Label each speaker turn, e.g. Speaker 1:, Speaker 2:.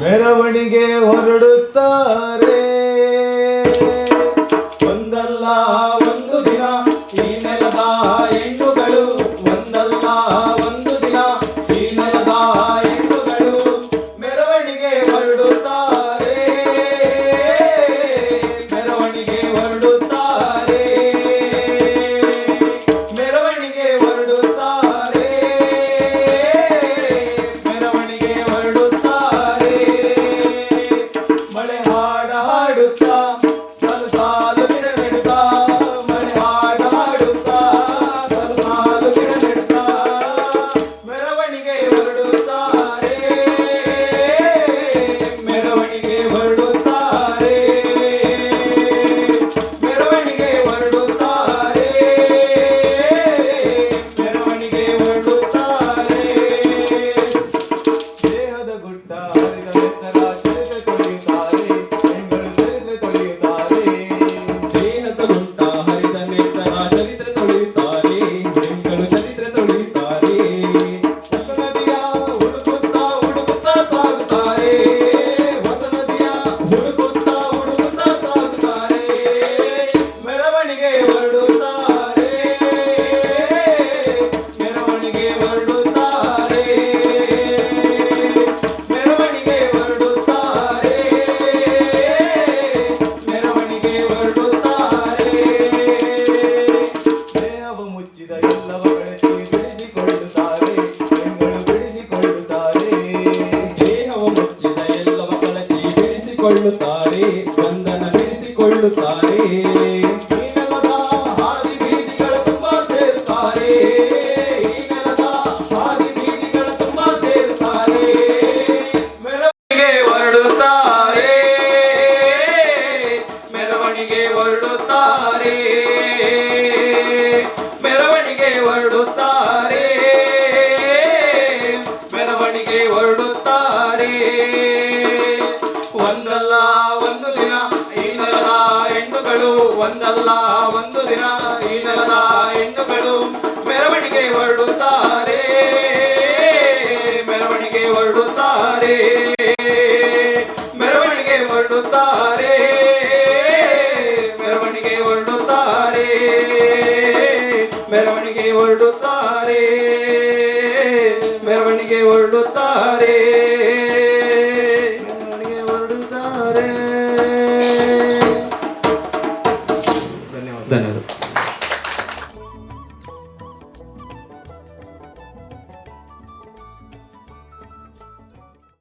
Speaker 1: ಮೆರವಣಿಗೆ ಹೊರಡುತ್ತಾರೆ. ಒಂದಲ್ಲ ಒಂದು ದಿನ ಈ ನೆಲ ಮೆರೆಸಿಕೊಳ್ಳುತ್ತಾರೆ ಚಂದನ ಮೆರೆಸಿಕೊಳ್ಳುತ್ತಾರೆ ಹೊರಡುತ್ತಾ ಒಂದಲ್ಲ ಒಂದು ದಿನ ಈ ನೆಲದ ಹೆಣ್ಣುಗಳು ಮೆರವಣಿಗೆ ಹೊರಡುತ್ತಾರೆ. ಮೆರವಣಿಗೆ ಹೊರಡುತ್ತಾರೆ. ಮೆರವಣಿಗೆ ಹೊರಡುತ್ತಾರೆ. ಮೆರವಣಿಗೆ ಹೊರಡುತ್ತಾರೆ. ಮೆರವಣಿಗೆ ಹೊರಡುತ್ತಾರೆ. ಮೆರವಣಿಗೆ ಹೊರಡುತ್ತಾರೆ. 对对对。